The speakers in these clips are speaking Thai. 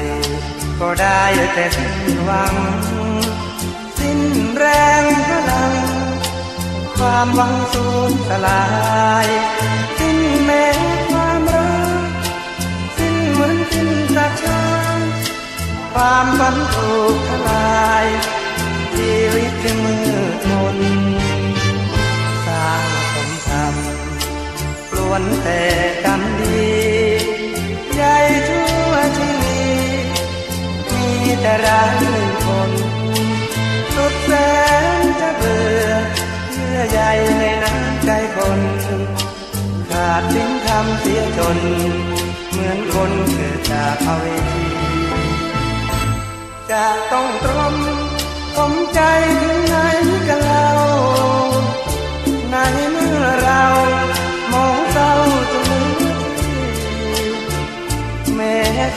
ใดก็ได้แต่สิ้นหวัง สิ้นแรงพลัง ความหวังสูญสลาย สิ้นแม้ความรักสิ้นเหมือนสิ้นสักชาความฝันถูกทลายชีวิตจึงมืดมนสร้างสมทำล้วนแต่กรรมดี แต่ร้ายคนสุดแสนจะเบื่อเยื่อใยในน้ำใจคน ขาดทิ้งทำเสียจน เหมือนคนเกิดจากภเวทีจะต้องตรมผมใจถึงไหนกันเล่า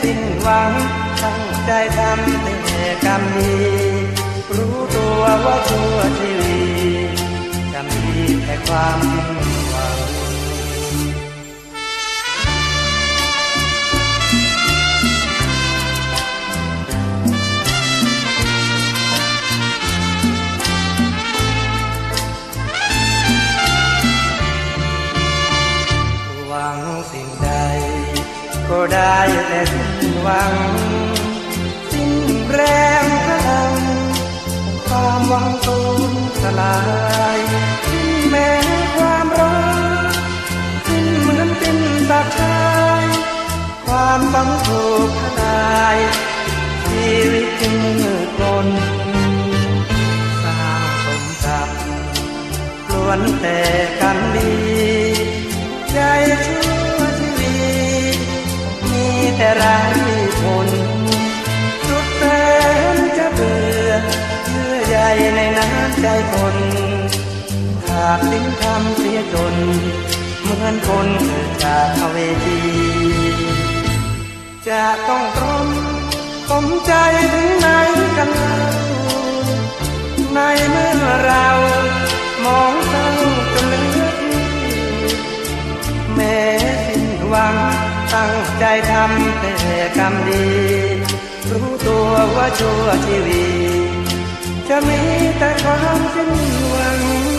สิ้นหวังตั้งใจทำแต่กรรมดีรู้ตัวว่าชั่วชีวีจะมีแต่ความสิ้นหวัง ก็ได้แต่สิ้นหวัง สิ้นแรงพลัง ความหวังสูญสลายสิ้นแม้ความรักสิ้นเหมือนสิ้นสักชายความหวังถูกทลายชีวิตจึงมืดมนสร้างสมทรัพย์ล้วนแต่กันดี ใจคนขาดลิ้นทำเสียจน เหมือนคนเกิดจากเวทีจะต้องตรมผมใจถึงไหนกันเล่าในเมื่อเรามองเศร้าจนเลือที่แม้สิ้นหวังตั้งใจทำแต่กรรมดี รู้ตัวว่าชั่วชีวิตจะมี แต่ความสิ้นหวัง